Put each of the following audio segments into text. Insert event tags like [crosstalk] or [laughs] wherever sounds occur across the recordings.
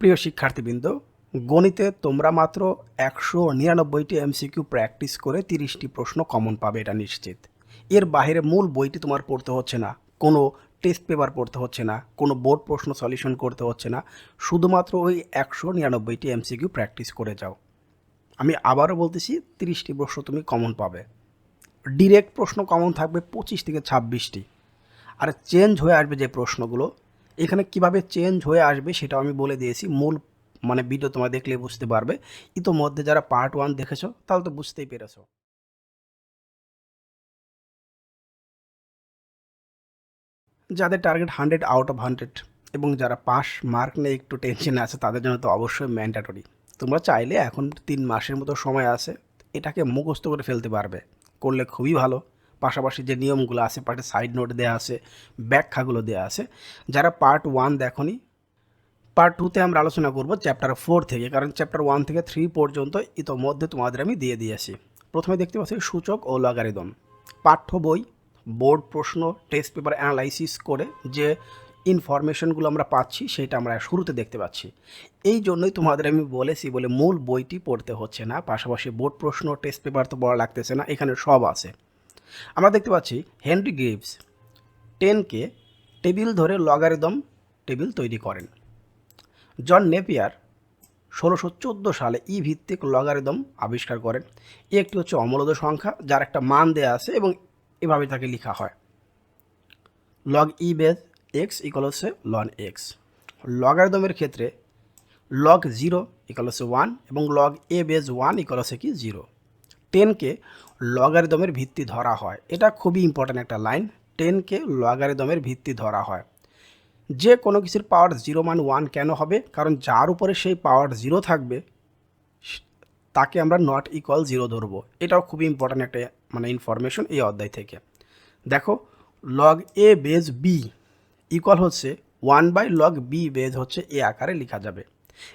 প্রিয় শিক্ষার্থীবৃন্দ, গণিতে তোমরা মাত্র একশো নিরানব্বইটি এমসিকিউ প্র্যাকটিস করে তিরিশটি প্রশ্ন কমন পাবে, এটা নিশ্চিত। এর বাইরে মূল বইটি তোমার পড়তে হচ্ছে না, কোনো টেস্ট পেপার পড়তে হচ্ছে না, কোনো বোর্ড প্রশ্ন সলিউশন করতে হচ্ছে না, শুধুমাত্র ওই একশো নিরানব্বইটি এমসিকিউ প্র্যাকটিস করে যাও। আমি আবারও বলতেছি, তিরিশটি প্রশ্ন তুমি কমন পাবে। ডিরেক্ট প্রশ্ন কমন থাকবে পঁচিশ থেকে ছাব্বিশটি। আর চেঞ্জ হয়ে আসবে যে প্রশ্নগুলো এখানে কীভাবে চেঞ্জ হয়ে আসবে সেটাও আমি বলে দিয়েছি। মূল মানে ভিডিও তোমরা দেখলে বুঝতে পারবে। ইতোমধ্যে যারা পার্ট ওয়ান দেখেছ, তাহলে তো বুঝতেই পেরেছ। যাদের target hundred out of hundred এবং যারা পাস মার্ক নিয়ে একটু টেনশনে আছে, তাদের জন্য তো অবশ্যই ম্যান্ডেটরি তোমরা চাইলে এখন তিন মাসের মতো সময় আছে, এটাকে মুখস্থ করে ফেলতে পারবে। করলে খুবই ভালো। পাশাপাশি যে নিয়মগুলো আছে পার্টে সাইড নোট দেওয়া আছে, ব্যাখ্যাগুলো দেওয়া আছে, যারা পার্ট ওয়ান দেখনি পার্ট টুতে আমরা আলোচনা করব চ্যাপ্টার ফোর থেকে, কারণ চ্যাপ্টার ওয়ান থেকে থ্রি পর্যন্ত ইতোমধ্যে তোমাদের আমি দিয়ে দিয়েছি। প্রথমে দেখতে পাচ্ছি সূচক ও লগারিদম পাঠ্য বই বোর্ড প্রশ্ন টেস্ট পেপার অ্যানালাইসিস করে যে ইনফরমেশনগুলো আমরা পাচ্ছি, সেটা আমরা শুরুতে দেখতে পাচ্ছি। এই জন্যই তোমাদের আমি বলেছি, বলে মূল বইটি পড়তে হচ্ছে না, পাশাপাশি বোর্ড প্রশ্ন টেস্ট পেপার তো পড়া লাগতেছে না, এখানে সব আছে। আমরা দেখতে পাচ্ছি হেনরি গ্রিভস টেনকে টেবিল ধরে লগারিদম টেবিল তৈরি করেন। জন নেপিয়ার ষোলোশো চোদ্দ সালে ই ভিত্তিক লগারিদম আবিষ্কার করেন। এ একটি হচ্ছে অমূলদ সংখ্যা, যার একটা মান দেয়া আছে এবং এভাবে তাকে লেখা হয়। Log E base X equal হচ্ছে লন এক্স লগারিদমের ক্ষেত্রে লগ জিরো ইকাল হচ্ছে ওয়ান এবং log A base one equal হচ্ছে কি জিরো টেনকে লগারিদমের ভিত্তি ধরা হয়। এটা খুবই ইম্পর্ট্যান্ট একটা লাইন টেনকে লগারিদমের ভিত্তি ধরা হয়। যে কোনো কিছুর পাওয়ার জিরো মান ওয়ান কেন হবে? কারণ যার উপরে সেই পাওয়ার জিরো থাকবে, তাকে আমরা নট ইকুয়াল জিরো ধরবো। এটাও খুবই ইম্পর্ট্যান্ট একটা মানে ইনফরমেশন এই অধ্যায় থেকে। দেখো log A base B equal হচ্ছে one by log B base হচ্ছে এ আকারে লেখা যাবে।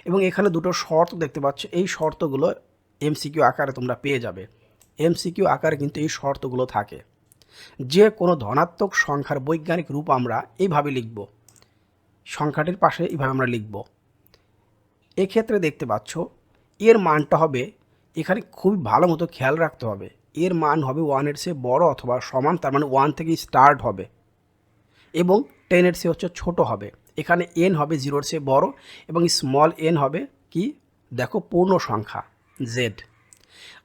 এবং এখানে দুটো শর্ত দেখতে পাচ্ছ। এই শর্তগুলো এমসিকিউ আকারে তোমরা পেয়ে যাবে। এমসিকিউ আকারে কিন্তু এই শর্তগুলো থাকে। যে কোনো ধনাত্মক সংখ্যার বৈজ্ঞানিক রূপ আমরা এইভাবে লিখব। সংখ্যাটির পাশে এইভাবে আমরা লিখব। এক্ষেত্রে দেখতে পাচ্ছ, এর মানটা হবে, এখানে খুবই ভালো মতো খেয়াল রাখতে হবে। এর মান হবে ওয়ানের চেয়ে বড় অথবা সমান, তার মানে ওয়ান থেকে স্টার্ট হবে। এবং টেনের চেয়ে হচ্ছে ছোট হবে। এখানে এন হবে জিরোর চেয়ে বড় এবং স্মল এন হবে কি? দেখো, পূর্ণ সংখ্যা। জেড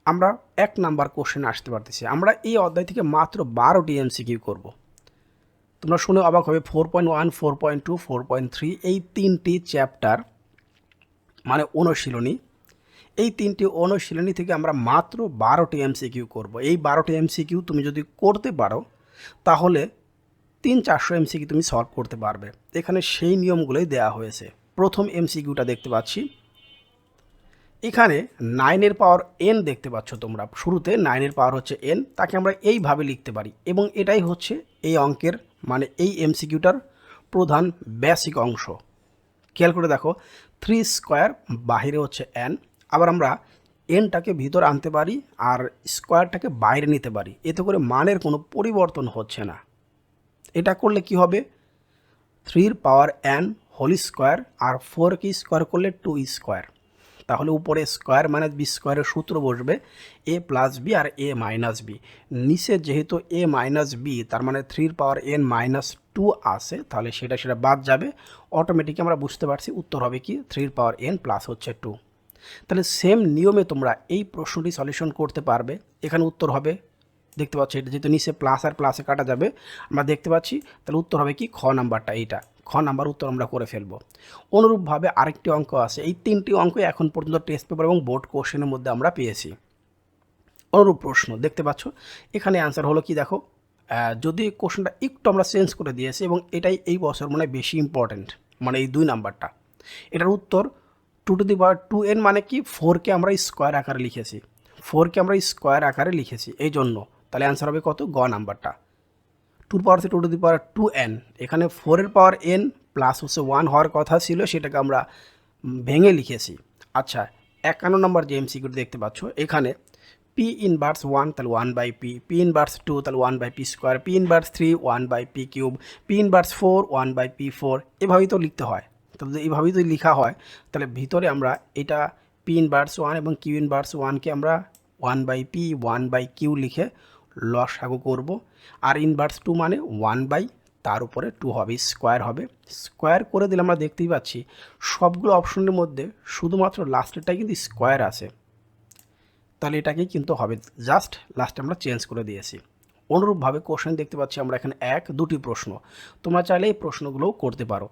আমরা এক নাম্বার কোশ্চেন আসতে পারতেছি। আমরা এই অধ্যায় থেকে মাত্র বারোটি এমসিকিউ করব। তোমরা শুনে অবাক হবে four point one four point two four point three এই তিনটি চ্যাপ্টার মানে অনুশীলনী। এই তিনটি অনুশীলনী থেকে আমরা মাত্র বারোটি এমসিকিউ করব। এই বারোটি এমসিকিউ তুমি যদি করতে পারো, তাহলে তিন চারশো এমসিকিউ তুমি সলভ করতে পারবে। এখানে সেই নিয়মগুলোই দেওয়া হয়েছে। প্রথম এমসিকিউটা দেখতে পাচ্ছি। এখানে নাইনের পাওয়ার এন দেখতে পাচ্ছ তোমরা। শুরুতে নাইনের পাওয়ার হচ্ছে এন তাকে আমরা এইভাবে লিখতে পারি। এবং এটাই হচ্ছে এই অঙ্কের মানে এই এমসিকিউটার প্রধান বেসিক অংশ। খেয়াল করে দেখো থ্রি স্কোয়ার বাহিরে হচ্ছে এন আবার আমরা এনটাকে ভিতর আনতে পারি আর স্কোয়ারটাকে বাইরে নিতে পারি। এতে করে মানের কোনো পরিবর্তন হচ্ছে না। এটা করলে কি হবে? থ্রির পাওয়ার এন হোল স্কোয়ার আর ফোর কি স্কোয়ার করলে টু স্কোয়ার তাহলে উপরে স্কোয়ার মাইনাস বি স্কোয়ারের সূত্র বসবে এ প্লাস বি আর এ মাইনাস বি। নিচে যেহেতু এ মাইনাস বি, তার মানে থ্রির পাওয়ার এন মাইনাস টু আসে তাহলে সেটা সেটা বাদ যাবে। অটোমেটিক আমরা বুঝতে পারছি উত্তর হবে কি, থ্রির পাওয়ার এন প্লাস হচ্ছে টু। তাহলে সেম নিয়মে তোমরা এই প্রশ্নটি সলিউশন করতে পারবে। এখানে উত্তর হবে, দেখতে পাচ্ছি এটা যেহেতু নিচে প্লাস আর প্লাসে কাটা যাবে, আমরা দেখতে পাচ্ছি, তাহলে উত্তর হবে কি, খ নাম্বারটা এইটা। খ নাম্বার উত্তর আমরা করে ফেলব। অনুরূপভাবে আরেকটি অঙ্ক আছে। এই তিনটি অঙ্ক এখন পর্যন্ত টেস্ট পেপার এবং বোর্ড কোশ্চেনের মধ্যে আমরা পেয়েছি। অনুরূপ প্রশ্ন, দেখতে পাচ্ছ? এখানে অ্যান্সার হলো কি দেখো? যদি কোশ্চেনটা একটু আমরা চেঞ্জ করে দিয়েছি এবং এটাই এই বছর মানে বেশি ইম্পর্ট্যান্ট মানে এই দুই নাম্বারটা। এটার উত্তর two to the power two N মানে কি? ফোরকে আমরা স্কোয়ার আকারে লিখেছি। ফোরকে আমরা স্কোয়ার আকারে লিখেছি। এই জন্য। তাহলে অ্যান্সার হবে কত? গ নাম্বারটা। টুর power two to the power two N এখানে ফোরের পাওয়ার এন প্লাস হচ্ছে ওয়ান হওয়ার কথা ছিল, সেটাকে আমরা ভেঙে লিখেছি। আচ্ছা একান্ন নম্বর যে এমসিকিউটি দেখতে পাচ্ছ, এখানে পি ইনভার্স ওয়ান তাহলে one by P P inverse two তাহলে one by P square P inverse three one by P cube P inverse four one by P four এভাবেই তো লিখতে হয়। তাহলে যদি এইভাবেই যদি লেখা হয়, তাহলে ভিতরে আমরা এটা পি ইনভার্স ওয়ান এবং কিউ ইনভার্স ওয়ানকে আমরা one by P one by Q লিখে লসাগু করব। আর ইনভার্স টু মানে ওয়ান বাই তার উপরে টু হবে স্কোয়ার হবে। স্কোয়ার করে দিলে আমরা দেখতেই পাচ্ছি, সবগুলো অপশনের মধ্যে শুধুমাত্র লাস্টেরটাই কিন্তু স্কোয়ার আছে। তাহলে এটাকেই কিন্তু হবে জাস্ট লাস্টে আমরা চেঞ্জ করে দিয়েছি। অনুরূপভাবে কোশ্চেন দেখতে পাচ্ছি আমরা এখানে এক, দুটি প্রশ্ন। তোমরা চাইলে এই প্রশ্নগুলোও করতে পারো।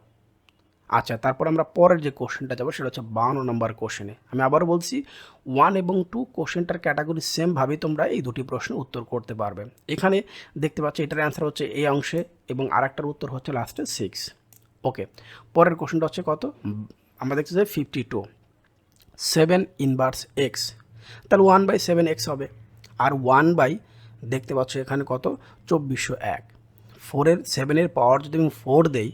আচ্ছা তারপর আমরা পরের যে কোশ্চেনটা যাব, সেটা হচ্ছে বাউন্ন নম্বর কোশ্চেনে আমি আবারও বলছি ওয়ান এবং টু কোশ্চেনটার ক্যাটাগরি সেমভাবে তোমরা এই দুটি প্রশ্নের উত্তর করতে পারবে। এখানে দেখতে পাচ্ছি, এটার অ্যান্সার হচ্ছে এই অংশে এবং আরেকটার উত্তর হচ্ছে লাস্টে সিক্স ওকে পরের কোশ্চেনটা হচ্ছে কত? আমরা দেখছি যে fifty two seven inverse X তাহলে ওয়ান বাই সেভেন এক্স হবে। আর ওয়ান বাই দেখতে পাচ্ছ এখানে কত? চব্বিশশো এক। ফোরের সেভেনের পাওয়ার যদি আমি ফোর দেই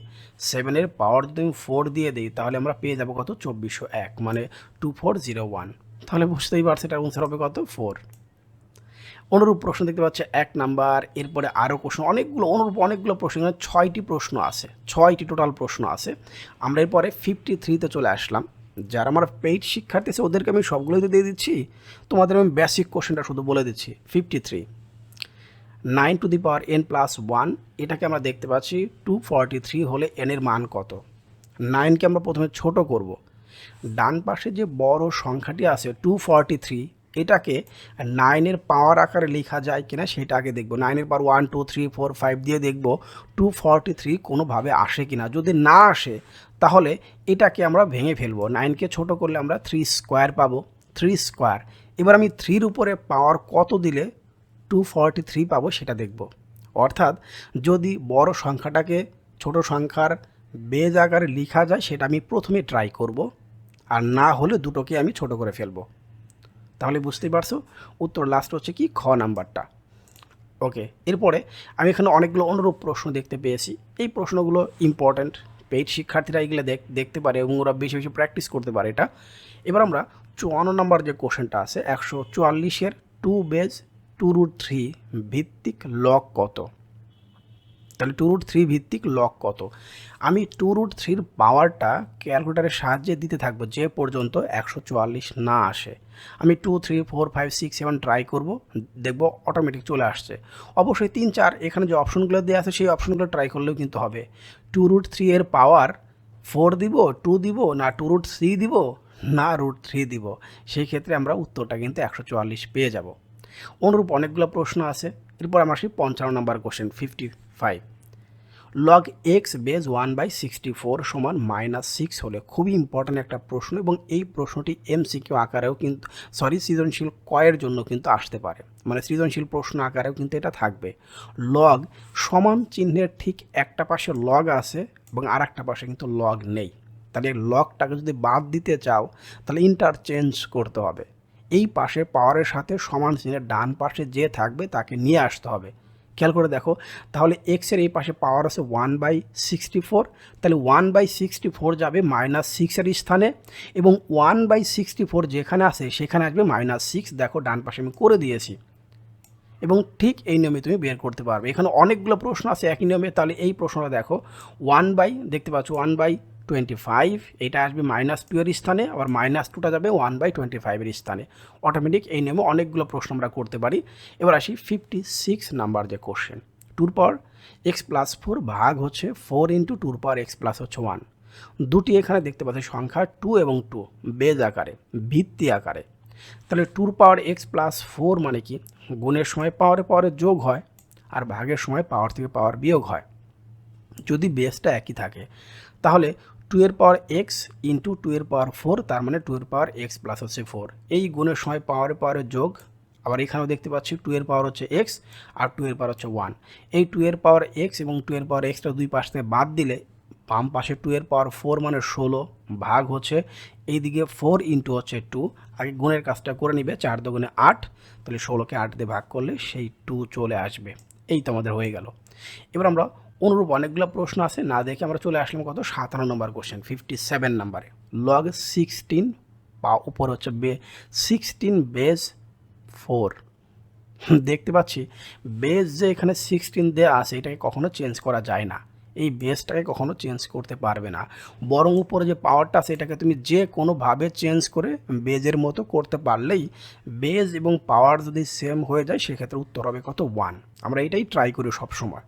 সেভেনের পাওয়ার যদি আমি ফোর দিয়ে দিই, তাহলে আমরা পেয়ে যাব কত? চব্বিশশো এক মানে টু ফোর জিরো ওয়ান তাহলে বুঝতেই পারছি এটার অ্যান্সার হবে কত? ফোর অনুরূপ প্রশ্ন দেখতে পাচ্ছে এক নাম্বার, এরপরে আরও প্রশ্ন, অনেকগুলো, অনুরূপ অনেকগুলো প্রশ্ন ছয়টি প্রশ্ন আছে, ছয়টি টোটাল প্রশ্ন আছে। আমরা এরপরে ফিফটি থ্রিতে চলে আসলাম। যারা আমার পেইড শিক্ষার্থী আছে, ওদেরকে আমি সবগুলোই দিয়ে দিচ্ছি। তোমাদের আমি বেসিক কোশ্চেনটা শুধু বলে দিচ্ছি fifty three nine to the power N plus one, এটাকে আমরা দেখতে পাচ্ছি টু ফর্টি থ্রি হলে এনের মান কত? নাইনকে আমরা প্রথমে ছোট করব। ডান পাশে যে বড় সংখ্যাটি আছে টু ফর্টি থ্রি, এটাকে নাইনের পাওয়ার আকারে লেখা যায় কিনা সেটা আগে দেখব। নাইনের power one, two, three, four, five দিয়ে দেখব টু ফর্টি থ্রি কোনোভাবে আসে কিনা। যদি না আসে, তাহলে এটাকে আমরা ভেঙে ফেলব। নাইনকে ছোট করলে আমরা থ্রি স্কোয়ার পাবো। Three square. এবার আমি থ্রির উপরে পাওয়ার কত দিলে টু ফর্টি থ্রি পাবো, সেটা দেখব। অর্থাৎ যদি বড় সংখ্যাটাকে ছোট সংখ্যার বেজ আকারে লেখা যায়, সেটা আমি প্রথমে ট্রাই করব, আর না হলে দুটোকে আমি ছোট করে ফেলব। তাহলে বুঝতেই পারছ? উত্তর লাস্ট হচ্ছে কি? খ নাম্বারটা। ওকে এরপরে আমি এখানে অনেকগুলো অনুরূপ প্রশ্ন দেখতে পেয়েছি। এই প্রশ্নগুলো ইম্পর্ট্যান্ট পেইড শিক্ষার্থীরা এগুলো দেখ, দেখতে পারে এবং ওরা বেশি বেশি প্র্যাকটিস করতে পারে এটা। এবার আমরা চুয়ান্ন নম্বর যে কোশ্চেনটা আছে, একশো চুয়াল্লিশের two base two root three ভিত্তিক লক কত? তাহলে টু রুট থ্রি ভিত্তিক লক কত? আমি টু রুট থ্রির পাওয়ারটা ক্যালকুলেটারের সাহায্যে দিতে থাকব যে পর্যন্ত একশো চুয়াল্লিশ না আসে। আমি two three four five six seven try করব, দেখব অটোমেটিক চলে আসছে। অবশ্যই তিন, চার, এখানে যে অপশনগুলো দেওয়া আছে, সেই অপশনগুলো ট্রাই করলেও কিন্তু হবে। টু রুট থ্রি এর পাওয়ার ফোর দিব টু দিব, না টু রুট থ্রি দিব, না রুট থ্রি দিব। সেই ক্ষেত্রে আমরা উত্তরটা কিন্তু একশো চুয়াল্লিশ পেয়ে যাব। অনুরূপ অনেকগুলো প্রশ্ন আছে। এরপর আমার সেই পঞ্চান্ন নম্বর question fifty five log X base one by sixty four সমান মাইনাস সিক্স হলে খুবই ইম্পর্ট্যান্ট একটা প্রশ্ন এবং এই প্রশ্নটি এমসিকিউ আকারেও কিন্তু সরি সৃজনশীল কয়ের জন্য কিন্তু আসতে পারে। মানে সৃজনশীল প্রশ্ন আকারেও কিন্তু এটা থাকবে। লগ সমান চিহ্নের ঠিক একটা পাশে লগ আছে এবং আর একটা পাশে কিন্তু লগ নেই। তাহলে লগটাকে যদি বাদ দিতে চাও, তাহলে ইন্টারচেঞ্জ করতে হবে। এই পাশে পাওয়ারের সাথে সমান চিহ্নের ডান পাশে যে থাকবে তাকে নিয়ে আসতে হবে। খেয়াল করে দেখো, তাহলে এক্সের এই পাশে পাওয়ার আছে ওয়ান বাই সিক্সটি ফোর তাহলে ওয়ান বাই সিক্সটি ফোর যাবে মাইনাস সিক্সের স্থানে এবং ওয়ান বাই সিক্সটি ফোর যেখানে আছে সেখানে আসবে মাইনাস সিক্স দেখো, ডান পাশে আমি করে দিয়েছি। এবং ঠিক এই নিয়মে তুমি বের করতে পারবে। এখানে অনেকগুলো প্রশ্ন আছে, একই নিয়মে। তাহলে এই প্রশ্নটা দেখো ওয়ান বাই দেখতে পাচ্ছ ওয়ান বাই টোয়েন্টি ফাইভ এটা আসবে মাইনাস টু এর স্থানে, আবার মাইনাস টুটা যাবে ওয়ান বাই টোয়েন্টি ফাইভের স্থানে। অটোমেটিক এই নিয়মে অনেকগুলো প্রশ্ন আমরা করতে পারি। এবার আসি ফিফটি সিক্স নাম্বার যে কোশ্চেন টুর পর এক্স প্লাস ফোর ভাগ হচ্ছে ফোর ইন্টু টুর পর এক্স প্লাস হচ্ছে ওয়ান দুটি এখানে দেখতে পাচ্ছি সংখ্যা টু এবং টু বেজ আকারে, ভিত্তি আকারে। তাহলে টুর পাওয়ার এক্স প্লাস ফোর মানে কি? গুণের সময় পাওয়ারে পাওয়ারে যোগ হয়, আর ভাগের সময় পাওয়ার থেকে পাওয়ার বিয়োগ হয়। যদি বেসটা একই থাকে তাহলে টু এর পাওয়ার এক্স ইন্টু টু এর পাওয়ার ফোর তার মানে টু এর পাওয়ার এক্স প্লাস হচ্ছে ফোর এই গুণের সময় পাওয়ারে পাওয়ারের যোগ, আবার এখানেও দেখতে পাচ্ছি টু এর পাওয়ার হচ্ছে এক্স আর টু এর পাওয়ার হচ্ছে ওয়ান এই টু এর পাওয়ার এক্স এবং টু এর পাওয়ার এক্সটা দুই পাশ থেকে বাদ দিলে বাম পাশে টু এর পাওয়ার ফোর মানে ষোলো ভাগ হচ্ছে, এইদিকে ফোর ইন্টু হচ্ছে টু আগে গুণের কাজটা করে নিবে, চার দুগুণে আট, তাহলে ষোলোকে আট দিয়ে ভাগ করলে সেই টু চলে আসবে। এই তো আমাদের হয়ে গেল। এবার আমরা অনুরূপ অনেকগুলো প্রশ্ন আছে, না দেখে আমরা চলে আসলাম কত? সাতান্ন নম্বর কোশ্চেন ফিফটি সেভেন নাম্বারে। লগ সিক্সটিন বা উপর হচ্ছে বে সিক্সটিন বেজ ফোর দেখতে পাচ্ছি বেজ যে এখানে সিক্সটিন দেওয়া আছে, এটাকে কখনো চেঞ্জ করা যায় না। এই বেসটাকে কখনো চেঞ্জ করতে পারবে না। বরং উপরে যে পাওয়ারটা সেটাকে তুমি যে কোনোভাবে চেঞ্জ করে বেজের মতো করতে পারলেই বেজ এবং পাওয়ার যদি সেম হয়ে যায়, সেক্ষেত্রে উত্তর হবে কত? ওয়ান আমরা এটাই ট্রাই করি সবসময়।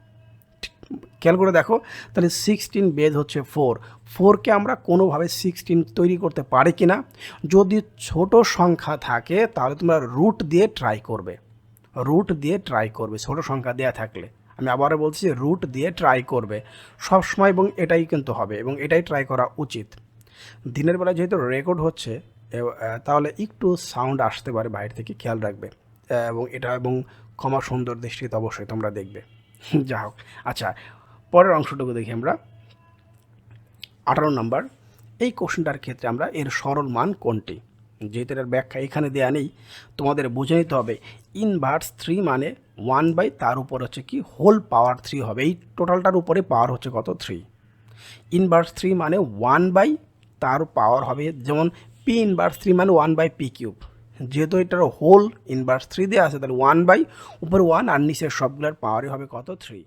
খেয়াল করে দেখো, তাহলে সিক্সটিন বেজ হচ্ছে ফোর ফোরকে আমরা কোনোভাবে সিক্সটিন তৈরি করতে পারি কি না যদি ছোট সংখ্যা থাকে, তাহলে তোমরা রুট দিয়ে ট্রাই করবে। রুট দিয়ে ট্রাই করবে, ছোট সংখ্যা দেওয়া থাকলে। আমি আবারও বলছি রুট দিয়ে ট্রাই করবে। সবসময় এবং এটাই কিন্তু হবে, এবং এটাই ট্রাই করা উচিত। দিনের বেলা যেহেতু রেকর্ড হচ্ছে তাহলে একটু সাউন্ড আসতে পারে, বাইরে থেকে খেয়াল রাখবে। এবং এটা, এবং ক্ষমা সুন্দর দৃষ্টিতে অবশ্যই তোমরা দেখবে। [laughs] যা হোক আচ্ছা পরের অংশটুকু দেখি আমরা। আঠারো নাম্বার, এই কোশ্চেনটার ক্ষেত্রে আমরা এর সরল মান কোনটি? যেহেতু এটার ব্যাখ্যা এখানে দেয়া নেই, তোমাদের বুঝে নিতে হবে ইনভার্স থ্রি মানে ওয়ান বাই তার উপর হচ্ছে কি হোল পাওয়ার থ্রি হবে। এই টোটালটার উপরে পাওয়ার হচ্ছে কত? থ্রি ইনভার্স থ্রি মানে ওয়ান বাই তার পাওয়ার হবে, যেমন পি ইনভার্স থ্রি মানে ওয়ান বাই পি কিউব যেহেতু এটার হোল ইনভার্স থ্রি দেওয়া আছে, তাহলে ওয়ান বাই উপরে ওয়ান আর নিচের সবগুলোর পাওয়ারই হবে কত? থ্রি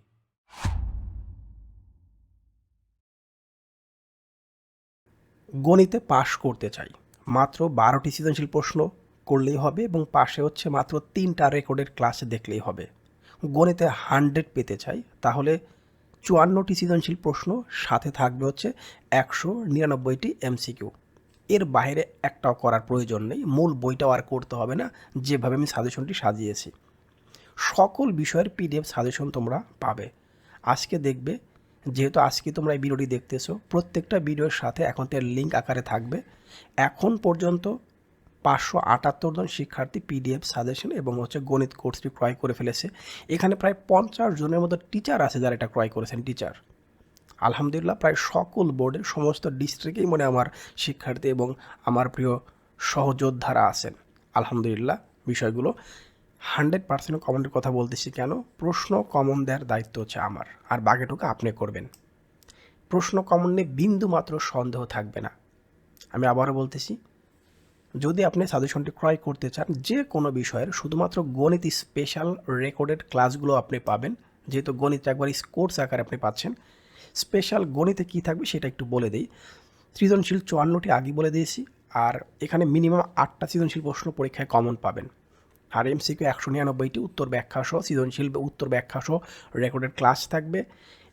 গণিতে পাশ করতে চাই। মাত্র বারোটি সৃজনশীল প্রশ্ন করলেই হবে এবং পাশে হচ্ছে মাত্র তিনটা রেকর্ডের ক্লাসে দেখলেই হবে। গণিতে হান্ড্রেড পেতে চাই, তাহলে চুয়ান্নটি সৃজনশীল প্রশ্ন সাথে থাকবে হচ্ছে একশো নিরানব্বইটি এমসিকিউ এর বাইরে একটাও করার প্রয়োজন নেই। মূল বইটাও আর করতে হবে না। যেভাবে আমি সাজেশনটি সাজিয়েছি। সকল বিষয়ের পিডিএফ সাজেশন তোমরা পাবে। আজকে দেখবে, যেহেতু আজকে তোমরা এই ভিডিওটি দেখতেছো, প্রত্যেকটা ভিডিওর সাথে এখন তার লিঙ্ক আকারে থাকবে। এখন পর্যন্ত পাঁচশো আটাত্তর জন শিক্ষার্থী পিডিএফ সাজেশন এবং হচ্ছে গণিত কোর্সটি ক্রয় করে ফেলেছে। এখানে প্রায় পঞ্চাশ জনের মতো টিচার আছে যারা এটা ক্রয় করেছেন টিচার আলহামদুলিল্লাহ প্রায় সকল বোর্ডের সমস্ত ডিস্ট্রিক্টেই মনে আমার শিক্ষার্থী এবং আমার প্রিয় সহযোদ্ধারা আছেন। আলহামদুলিল্লাহ বিষয়গুলো হান্ড্রেড পার্সেন্ট কমনের কথা বলতেছি কেন? প্রশ্ন কমন দেওয়ার দায়িত্ব হচ্ছে আমার। আর বাকিটুকু আপনি করবেন। প্রশ্ন কমন নিয়ে বিন্দু মাত্র সন্দেহ থাকবে না। আমি আবারও বলতেছি, যদি আপনি সাজেশনটি ক্রয় করতে চান যে কোনো বিষয়ের, শুধুমাত্র গণিত স্পেশাল রেকর্ডেড ক্লাসগুলো আপনি পাবেন। যেহেতু গণিত একবার কোর্স আকারে আপনি পাচ্ছেন স্পেশাল গণিতে কী থাকবে সেটা একটু বলে দিই। সৃজনশীল চুয়ান্নটি আগে বলে দিয়েছি, আর এখানে মিনিমাম আটটা সৃজনশীল প্রশ্ন পরীক্ষায় কমন পাবেন। আর এমসিকিউ একশো নিরানব্বইটি উত্তর ব্যাখ্যা সহ, সৃজনশীল উত্তর ব্যাখ্যা সহ রেকর্ডেড ক্লাস থাকবে।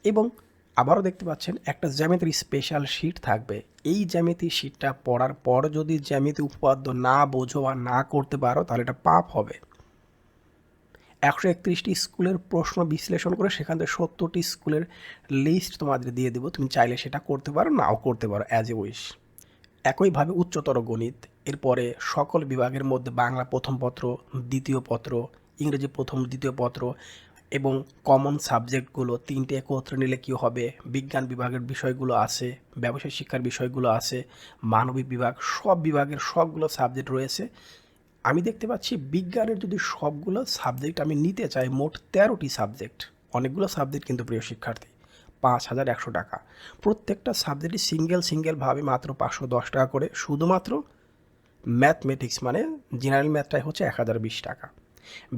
এবং আবারও দেখতে পাচ্ছেন, একটা জ্যামিতির স্পেশাল শিট থাকবে। এই জ্যামিতি শিটটা পড়ার পর যদি জ্যামিতি উপপাদ্য না বোঝো বা না করতে পারো, তাহলে এটা পাপ হবে। একশো একত্রিশটি স্কুলের প্রশ্ন বিশ্লেষণ করে সেখান থেকে সত্তরটি স্কুলের লিস্ট তোমাদের দিয়ে দেবো। তুমি চাইলে সেটা করতে পারো, নাও করতে পারো অ্যাজ এ উইশ একইভাবে উচ্চতর গণিত, এরপরে সকল বিভাগের মধ্যে বাংলা প্রথম পত্র, দ্বিতীয় পত্র, ইংরেজি প্রথম, দ্বিতীয় পত্র এবং কমন সাবজেক্টগুলো তিনটে একত্রে নিলে কী হবে? বিজ্ঞান বিভাগের বিষয়গুলো আছে, ব্যবসায় শিক্ষার বিষয়গুলো আছে, মানবিক বিভাগ, সব বিভাগের সবগুলো সাবজেক্ট রয়েছে। আমি দেখতে পাচ্ছি বিজ্ঞানের যদি সবগুলো সাবজেক্ট আমি নিতে চাই, মোট তেরোটি সাবজেক্ট অনেকগুলো সাবজেক্ট কিন্তু প্রিয় শিক্ষার্থী, পাঁচ হাজার একশো টাকা। প্রত্যেকটা সাবজেক্টই সিঙ্গেল সিঙ্গেলভাবে মাত্র পাঁচশো দশ টাকা করে। শুধুমাত্র ম্যাথমেটিক্স মানে জেনারেল ম্যাথটাই হচ্ছে এক হাজার বিশ টাকা।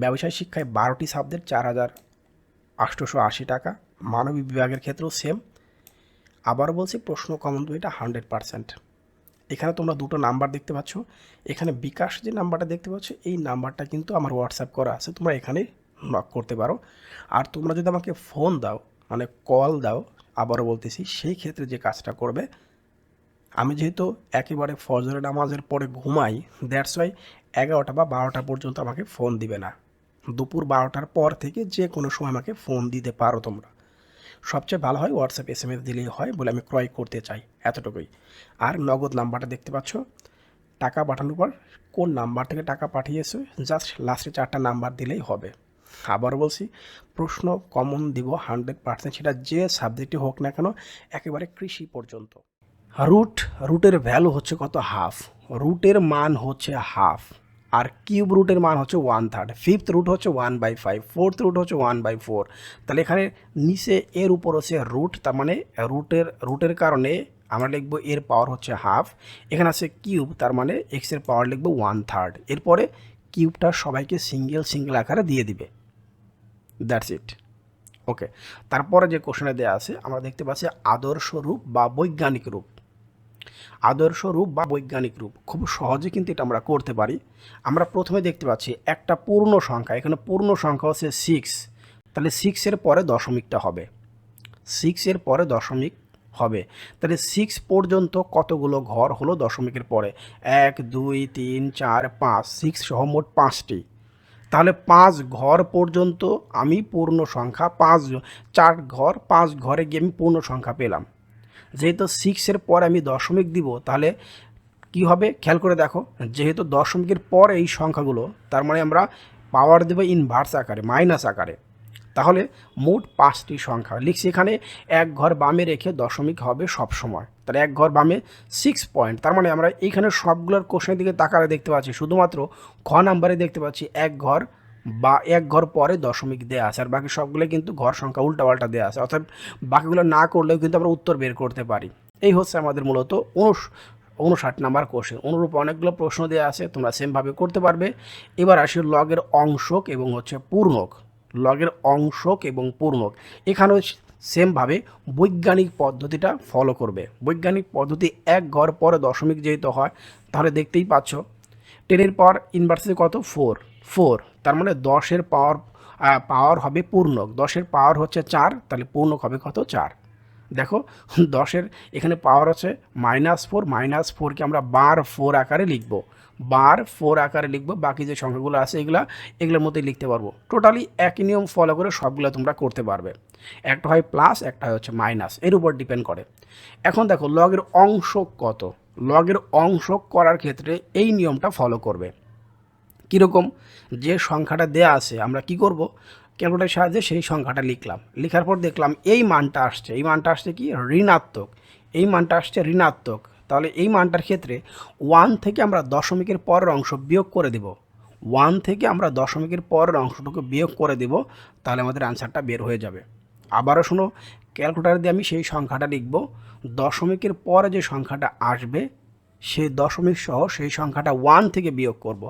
ব্যবসায় শিক্ষায় বারোটি সাবজেক্ট চার হাজার আটশোশো আশি টাকা। মানবিক বিভাগের ক্ষেত্রেও সেম আবার বলছি, প্রশ্ন কমন দুইটা হান্ড্রেড পারসেন্ট এখানে তোমরা দুটো নাম্বার দেখতে পাচ্ছ। এখানে বিকাশ যে নাম্বারটা দেখতে পাচ্ছ, এই নাম্বারটা কিন্তু আমার হোয়াটসঅ্যাপ করা আছে। তোমরা এখানে নক করতে পারো। আর তোমরা যদি আমাকে ফোন দাও মানে কল দাও, আবারও বলতেছি, সেই ক্ষেত্রে যে কাজটা করবে, আমি যেহেতু একেবারে ফজরের নামাজের পরে ঘুমাই দ্যাটস ওয়াই এগারোটা বা বারোটা পর্যন্ত আমাকে ফোন দিবে না। দুপুর বারোটার পর থেকে যে কোনো সময় আমাকে ফোন দিতে পারো তোমরা। সবচেয়ে ভালো হয় হোয়াটসঅ্যাপ এস এম এস দিলেই হয় বলে আমি ক্রয় করতে চাই এতটুকুই। আর নগদ নাম্বারটা দেখতে পাচ্ছ? টাকা পাঠানোর পর কোন নাম্বার থেকে টাকা পাঠিয়েছো? জাস্ট লাস্টে চারটা নাম্বার দিলেই হবে। আবার বলছি, প্রশ্ন কমন দিব হান্ড্রেড পার্সেন্ট সেটা যে সাবজেক্টই হোক না কেন, একেবারে কৃষি পর্যন্ত। রুট রুটের ভ্যালু হচ্ছে কত? হাফ রুটের মান হচ্ছে হাফ আর কিউব রুটের মান হচ্ছে ওয়ান থার্ড ফিফথ রুট হচ্ছে one by five fourth root হচ্ছে ওয়ান বাই ফোর তাহলে এখানে নিচে এর উপর হচ্ছে রুট তার মানে রুটের রুটের কারণে আমরা লিখব এর পাওয়ার হচ্ছে হাফ এখানে আছে কিউব, তার মানে এক্সের পাওয়ার লিখব ওয়ান থার্ড এরপরে কিউবটা সবাইকে সিঙ্গেল সিঙ্গেল আকারে দিয়ে দিবে। দ্যাটস ইট ওকে তারপরে যে কোশ্চেনে দেওয়া আছে, আমরা দেখতে পাচ্ছি আদর্শ রূপ বা বৈজ্ঞানিক রূপ। আদর্শ রূপ বা বৈজ্ঞানিক রূপ। খুব সহজে কিন্তু এটা আমরা করতে পারি। আমরা প্রথমে দেখতে পাচ্ছি একটা পূর্ণ সংখ্যা, এখানে পূর্ণ সংখ্যা হচ্ছে সিক্স তাহলে সিক্সের পরে দশমিকটা হবে। সিক্সের পরে দশমিক হবে। তাহলে সিক্স পর্যন্ত কতগুলো ঘর হলো দশমিকের পরে? এক, দুই, তিন, চার, পাঁচ। সিক্স সহ মোট পাঁচটি। তাহলে পাঁচ ঘর পর্যন্ত আমি পূর্ণ সংখ্যা, পাঁচ, চার ঘর, পাঁচ ঘরে গিয়ে আমি পূর্ণ সংখ্যা পেলাম। যেহেতু সিক্সের পর আমি দশমিক দিব, তাহলে কি হবে? খেয়াল করে দেখো, যেহেতু দশমিকের পর এই সংখ্যাগুলো, তার মানে আমরা পাওয়ার দেবো ইনভার্স আকারে মাইনাস আকারে। তাহলে মোট পাঁচটি সংখ্যা, লিখছি এখানে এক ঘর বামে রেখে দশমিক হবে সব সময় তাহলে এক ঘর বামে সিক্স পয়েন্ট তার মানে আমরা এইখানে সবগুলোর কোশ্চেনের দিকে তাকালে দেখতে পাচ্ছি, শুধুমাত্র খ নাম্বারে দেখতে পাচ্ছি, এক ঘর বা এক ঘর পরে দশমিক দেওয়া আছে, আর বাকি সবগুলো কিন্তু ঘর সংখ্যা উল্টাপাল্টা দেওয়া আছে, অর্থাৎ বাকিগুলো না করলেও কিন্তু আমরা উত্তর বের করতে পারি। এই হচ্ছে আমাদের মূলত উনষাট নাম্বার কোশ্চেন অনুরূপ অনেকগুলো প্রশ্ন দেওয়া আছে, তোমরা সেমভাবে করতে পারবে। এবার আসি লগের অংশক এবং হচ্ছে পূর্ণক। লগের অংশক এবং পূর্ণক। এখানেও সেমভাবে বৈজ্ঞানিক পদ্ধতিটা ফলো করবে। বৈজ্ঞানিক পদ্ধতি এক ঘর পরে দশমিক যেহেতু হয়, তাহলে দেখতেই পাচ্ছ। টেনের পর ইনভার্সিটি কত? ফোর ফোর তার মানে দশের পাওয়ার পাওয়ার হবে পূর্ণক। দশের পাওয়ার হচ্ছে চার, তাহলে পূর্ণক হবে কত? চার। দেখো, দশের এখানে পাওয়ার হচ্ছে মাইনাস ফোর, মাইনাস ফোরকে আমরা বার ফোর আকারে লিখব। বার ফোর আকারে লিখব, বাকি যে সংখ্যাগুলো আছে এগুলা, এগুলোর মধ্যেই লিখতে পারব। টোটালি একই নিয়ম ফলো করে সবগুলো তোমরা করতে পারবে। একটা হয় প্লাস একটা হচ্ছে মাইনাস এর উপর ডিপেন্ড করে। এখন দেখো লগের অংশ কত? লগের অংশ করার ক্ষেত্রে এই নিয়মটা ফলো করবে। কীরকম যে সংখ্যাটা দেয়া আছে, আমরা কি করব? ক্যালকুলেটারের সাহায্যে সেই সংখ্যাটা লিখলাম। লেখার পর দেখলাম এই মানটা আসছে। এই মানটা আসছে কি? ঋণাত্মক। এই মানটা আসছে ঋণাত্মক। তাহলে এই মানটার ক্ষেত্রে ওয়ান থেকে আমরা দশমিকের পরের অংশ বিয়োগ করে দেব। ওয়ান থেকে আমরা দশমিকের পরের অংশটুকু বিয়োগ করে দেব, তাহলে আমাদের আনসারটা বের হয়ে যাবে। আবারও শোনো, ক্যালকুলেটার দিয়ে আমি সেই সংখ্যাটা লিখব। দশমিকের পরে যে সংখ্যাটা আসবে সেই দশমিক সহ সেই সংখ্যাটা ওয়ান থেকে বিয়োগ করব।